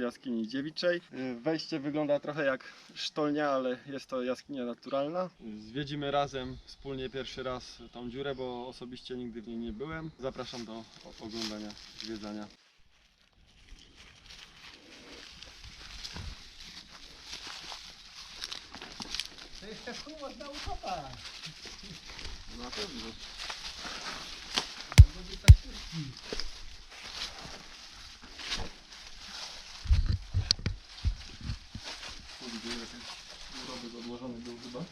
przy jaskini dziewiczej. Y, Wejście wygląda trochę jak sztolnia, ale jest to jaskinia naturalna. Zwiedzimy razem wspólnie pierwszy raz tą dziurę, bo osobiście nigdy w niej nie byłem. Zapraszam do oglądania, zwiedzania. To jeszcze chuj można ukopać. Na pewno. Żeby tak puści. Widzę, jakiś murowek odłożony był chyba.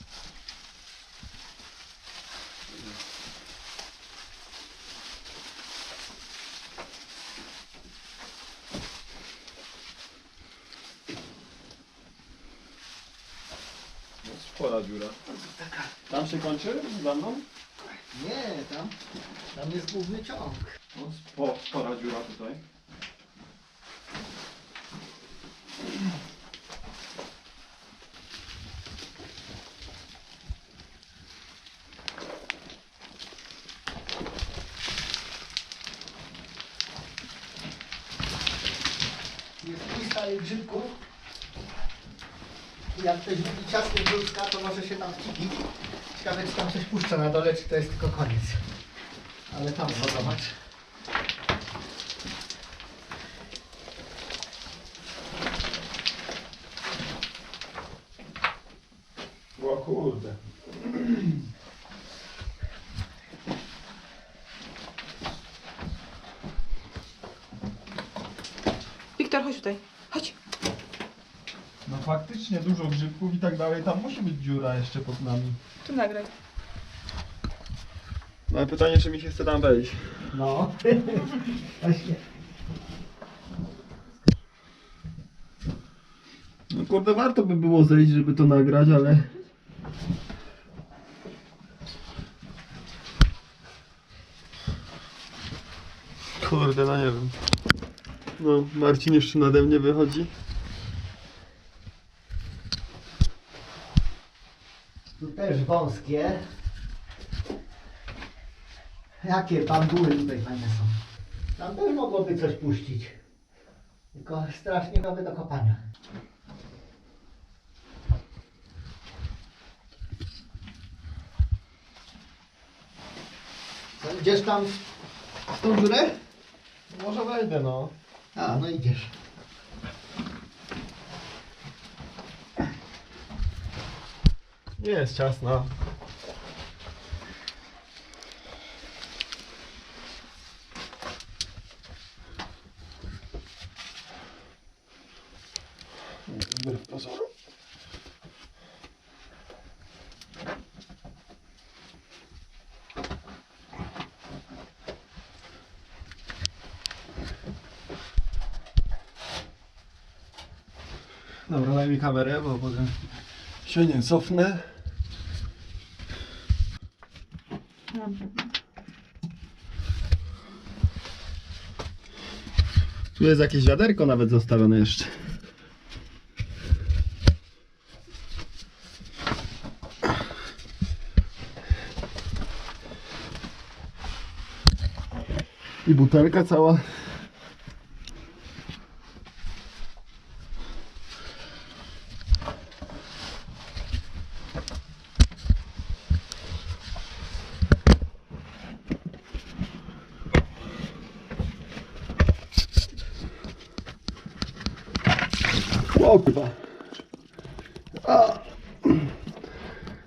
Spora dziura. Tam się kończy za mną? Nie, tam, tam jest główny ciąg. No, spo, spora dziura tutaj. Jest lista grzybków. Jak ktoś lubi ciasny brzuszka, to może się tam wcipić. Ciekawe, czy tam coś puszcza na dole, czy to jest tylko koniec. Ale tam no, zobacz. O kurde. Wiktor, chodź tutaj. Faktycznie dużo grzybków i tak dalej, tam musi być dziura jeszcze pod nami. Tu nagraj. No ale pytanie, czy mi się chce tam wejść. No. Właśnie. No kurde, warto by było zejść, żeby to nagrać, ale... Kurde, no nie wiem. No, Marcin jeszcze nade mnie wychodzi. Tu też wąskie. Jakie bambuły tutaj fajne są. Tam też mogłoby coś puścić. Tylko strasznie nowe do kopania. Idziesz tam w tą dziurę? Może wejdę, no. A, no idziesz. Nie jest ciasna. Wbrew pozorom. Dobra, daj mi kamerę, bo potem się nie cofnę. Tu jest jakieś wiaderko nawet zostawione jeszcze. I butelka cała. O kurwa. A.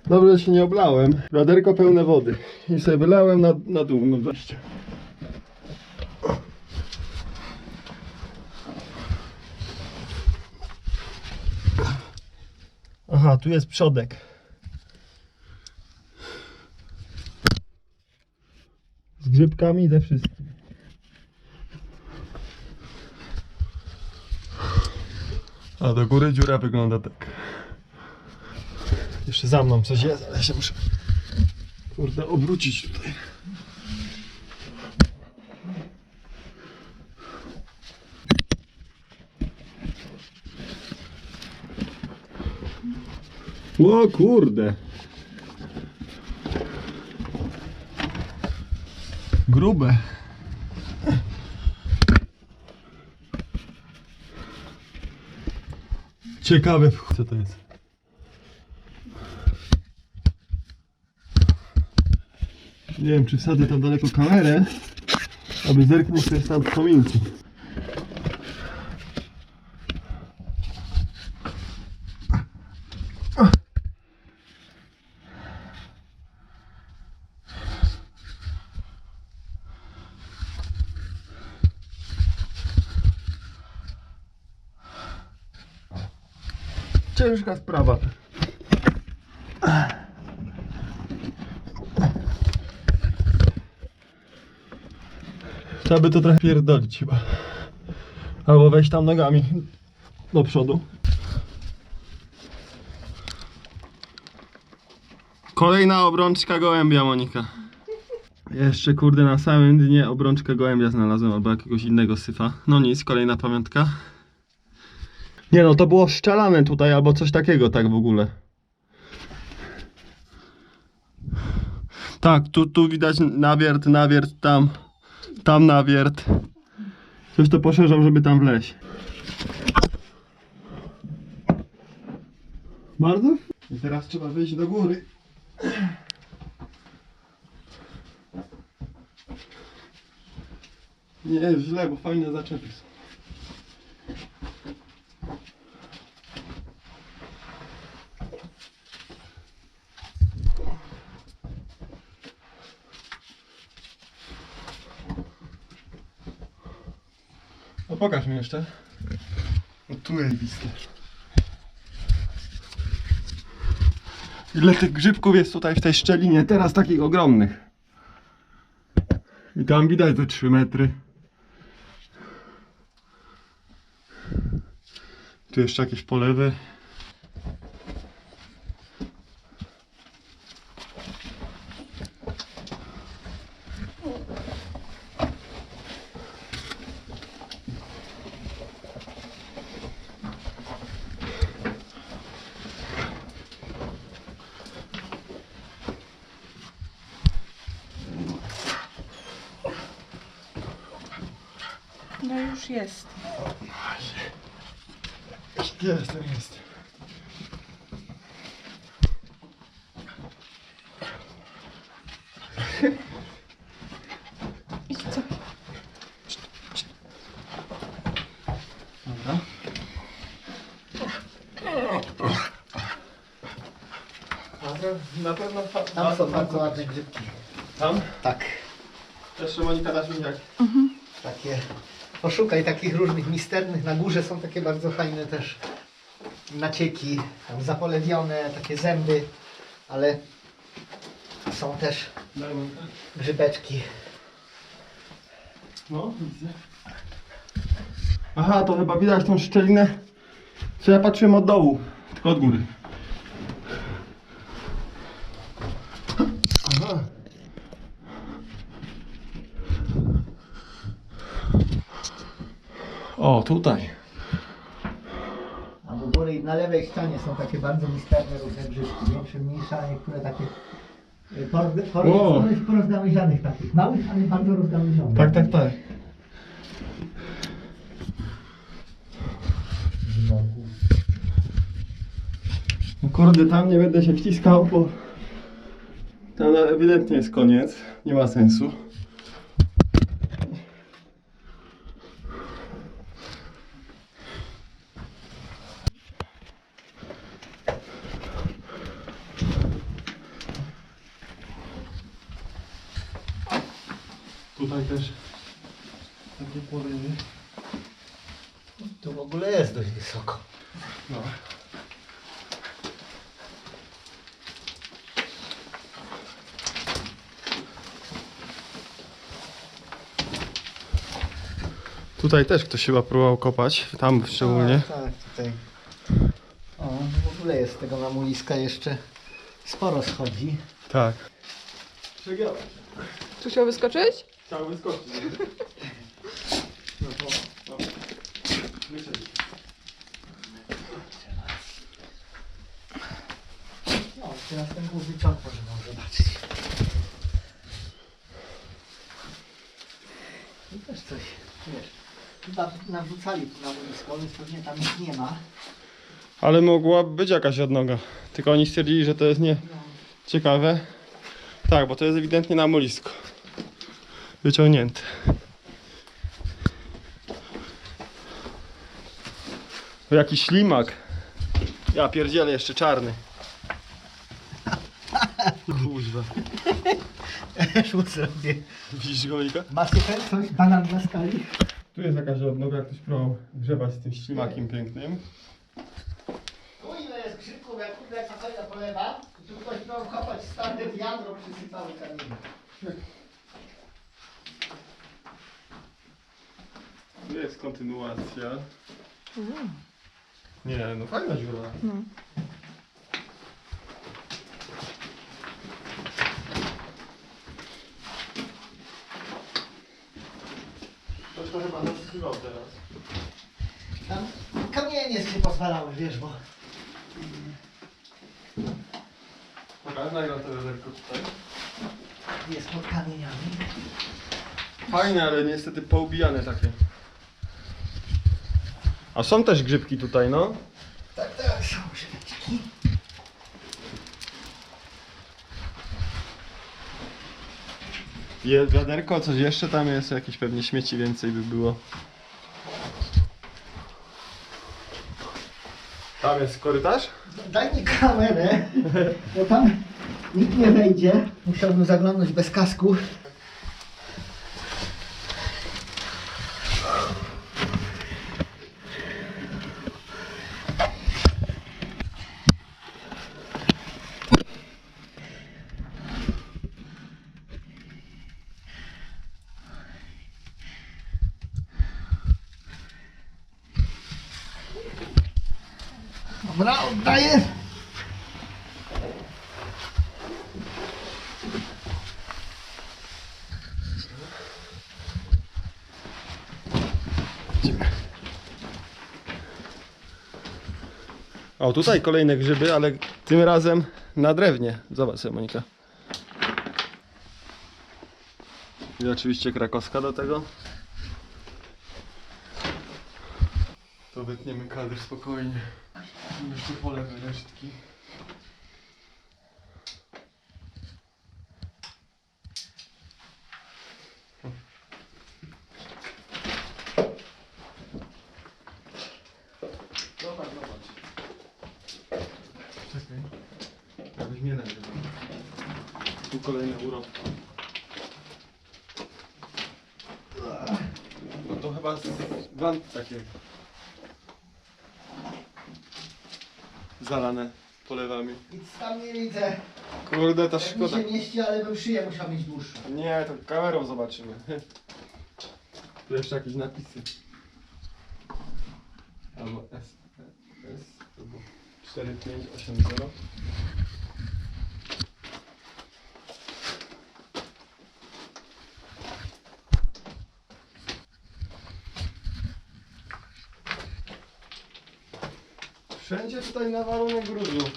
Dobrze, że się nie oblałem. Wiaderko pełne wody. I sobie wylałem na, na dół na. Aha, tu jest przodek. Z grzybkami, ze wszystkim. A do góry dziura wygląda tak. Jeszcze za mną coś jest, ale się muszę kurde obrócić tutaj. O kurde. Grube. Ciekawe, co to jest. Nie wiem, czy wsadzę tam daleko kamerę, aby zerknąć, co jest tam w kominku. Ciężka sprawa. Trzeba by to trochę pierdolić chyba. Albo wejść tam nogami do przodu. Kolejna obrączka gołębia, Monika. Jeszcze kurde na samym dnie obrączkę gołębia znalazłem, albo jakiegoś innego syfa. No nic, kolejna pamiątka. Nie no, to było szczelane tutaj, albo coś takiego, tak w ogóle. Tak, tu, tu widać nawiert, nawiert, tam, tam nawiert. Coś to poszerzał, żeby tam wleźć. Bardzo? I teraz trzeba wyjść do góry. Nie źle, bo fajne zaczepy są. No pokaż mi jeszcze. No tu jest. Ile tych grzybków jest tutaj w tej szczelinie, teraz takich ogromnych. I tam widać te 3 metry. Tu jeszcze jakieś polewy. No już jest. Jest, jest. Idź co? Dobra. Na pewno Tam są bardzo ładne grzybki. Tam? Tak. Jeszcze Monika dasz mi jak? Takie. Poszukaj takich różnych misternych. Na górze są takie bardzo fajne też nacieki, tam zapolewione, takie zęby, ale są też grzybeczki. No, widzę. Aha, to chyba widać tą szczelinę. Co ja patrzyłem od dołu, tylko od góry. O, tutaj. A do góry i na lewej ścianie są takie bardzo misterne różne grzybki, większe, mniejsze, a niektóre takie y, poroz- porozgałęzianych takich, małych, ale bardzo rozgałęzionych. Tak, tak, tak. No kurde, tam nie będę się wciskał, bo tam ewidentnie jest koniec. Nie ma sensu. Tutaj też takie porywy. Tu w ogóle jest dość wysoko. No. Tutaj też ktoś chyba próbował kopać, tam szczególnie. Tak, tak, tutaj. O, w ogóle jest tego namuliska jeszcze sporo schodzi. Tak. Przegiąłem. Tu chciał wyskoczyć? Chciał wyskoczyć. No to, no. Wyszedł. No, teraz ten główny ciąg możemy zobaczyć. I też coś, wiesz, chyba nawrzucali tu namulisko, więc pewnie tam nic nie ma. Ale mogłaby być jakaś odnoga. Tylko oni stwierdzili, że to jest nie ciekawe. Tak, bo to jest ewidentnie na molisko. Wyciągnięte. O, Jakiś ślimak. Ja pierdzielę jeszcze czarny. Kuźwa. Szło sobie. Widzisz go, Monika? Masyfę, coś, banan dla skali. Tu jest jakaś odnoga, jak ktoś próbował grzebać z tym ślimakiem pięknym. Tu ile jest grzybków, jak kurde jak polewa, to tu ktoś miał kopać stare wiadro przysypane kamieniem. Jest kontynuacja. Nie, no fajna dziura. No. To to chyba zasypywał teraz. Tam kamienie nie pozwalały, wiesz, bo Pokaż, nagram to wiaderko tutaj. jest pod kamieniami. Fajne, ale niestety poubijane takie. A są też grzybki tutaj, no. Tak, tak, są grzybeczki. Jest wiaderko, coś jeszcze tam jest, jakieś pewnie śmieci więcej by było. Tam jest korytarz? Daj mi kamerę, bo tam nikt nie wejdzie. Musiałbym zaglądnąć bez kasku. Dobra, oddaję. O, tutaj kolejne grzyby, ale tym razem na drewnie. Zobacz sobie, Monika. I oczywiście krakowska do tego. To wytniemy kadr spokojnie. Jeszcze po lewej resztki. Zobacz, zobacz. Czekaj. Jakbyś mnie nagrywał. Tu kolejne urobki. No to chyba z wand takie. Zalane polewami. Nic tam nie widzę. Kurde, to Jak mi szkoda. się mieści, ale bym szyję musiał mieć dłuższą. Nie, to kamerą zobaczymy. Tu jeszcze jakieś napisy. Albo S, S, albo 4580. tutaj nawalone gruzu.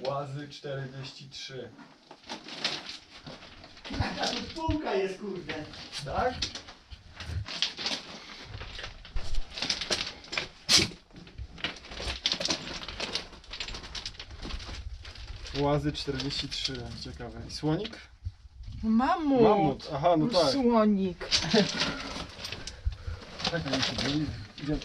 Łazy 43. Jaka tu spółka jest, kurde. Tak? Łazy 43, ciekawe. I słonik? Mamut. Mamut, aha, no tak. Słonik. Czekaj, się boi. Idzie-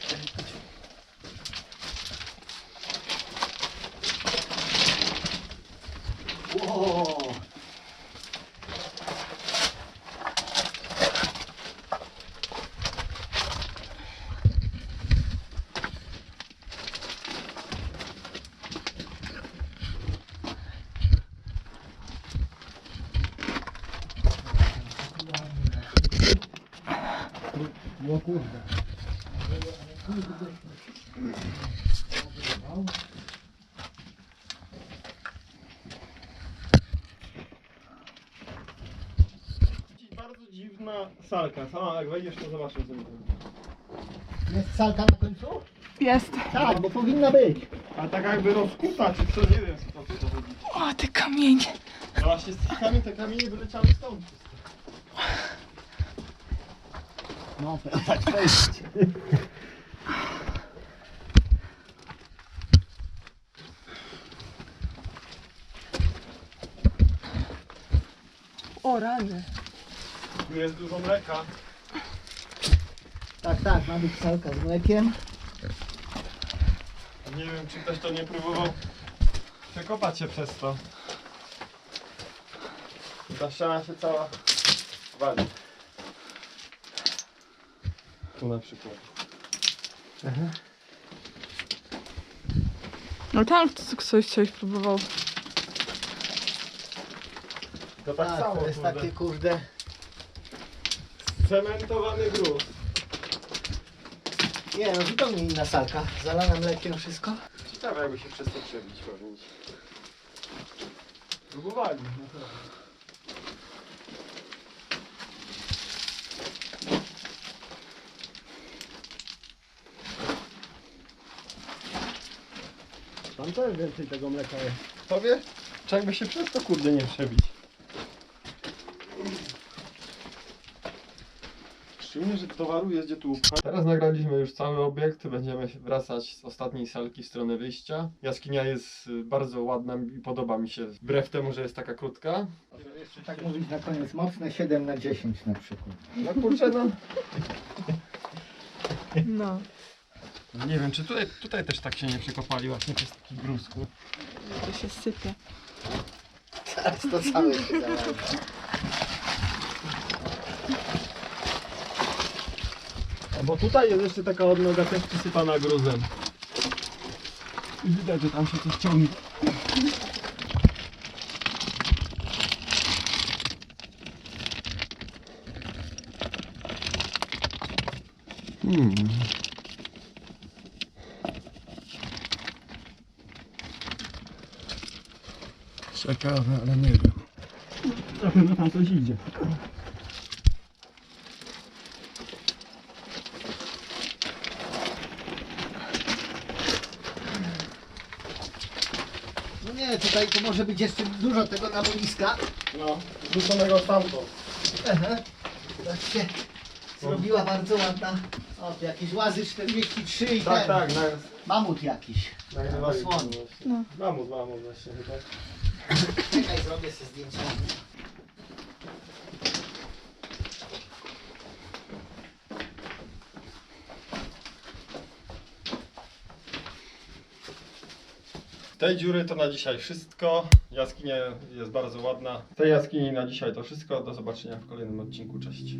Wow. O kurde. Bardzo dziwna salka. Sama jak wejdziesz to zobaczysz co Jest salka na końcu? Jest. Tak, bo powinna być. A tak jakby rozkuta, czy co, nie wiem co to chodzi. O, te kamienie. No właśnie z tych kamieni, te kamienie wyleciały stąd. No, tak wejść. O rany. Tu jest dużo mleka. Tak, tak, ma być salka z mlekiem. Nie wiem, czy ktoś to nie próbował przekopać się przez to. Ta ściana się cała wali. Tu na przykład. No tam ktoś coś próbował. To tak, samo, to jest kurde. takie kurde. Cementowany gruz. Nie no, zupełnie inna salka. Zalana mlekiem wszystko. Ciekawe jakby się przez to przebić pewnie. Próbowali. Tam też więcej tego mleka jest. Tobie? Czy jakby się przez to kurde nie przebić? Szczególnie, że towaru jest gdzie tu upchać. Teraz nagraliśmy już cały obiekt, będziemy wracać z ostatniej salki w stronę wyjścia. Jaskinia jest y, bardzo ładna i podoba mi się, wbrew temu, że jest taka krótka. Tak mówić na koniec, mocne 7 na 10 na przykład. No kurczę, no. No. Nie wiem, czy tutaj, tutaj też tak się nie przekopali właśnie przez taki gruzku. To się sypie. Teraz to całe się. A bo tutaj jest jeszcze taka odnoga też przysypana gruzem. I widać, że tam się coś ciągnie. Hmm. Ciekawe, ale nie wiem. Na pewno tam coś idzie. No nie, tutaj to może być jeszcze dużo tego naboiska. No, rzuconego stamtąd. Aha. Tak się zrobiła bardzo ładna. O, tu jakieś łazy 43 i Tak, ten. tak, na, Mamut jakiś. nagrywali. No. Mamut, mamut właśnie chyba. Czekaj, zrobię sobie zdjęcie. Tej dziury to na dzisiaj wszystko. Jaskinia jest bardzo ładna. Z tej jaskini na dzisiaj to wszystko. Do zobaczenia w kolejnym odcinku. Cześć.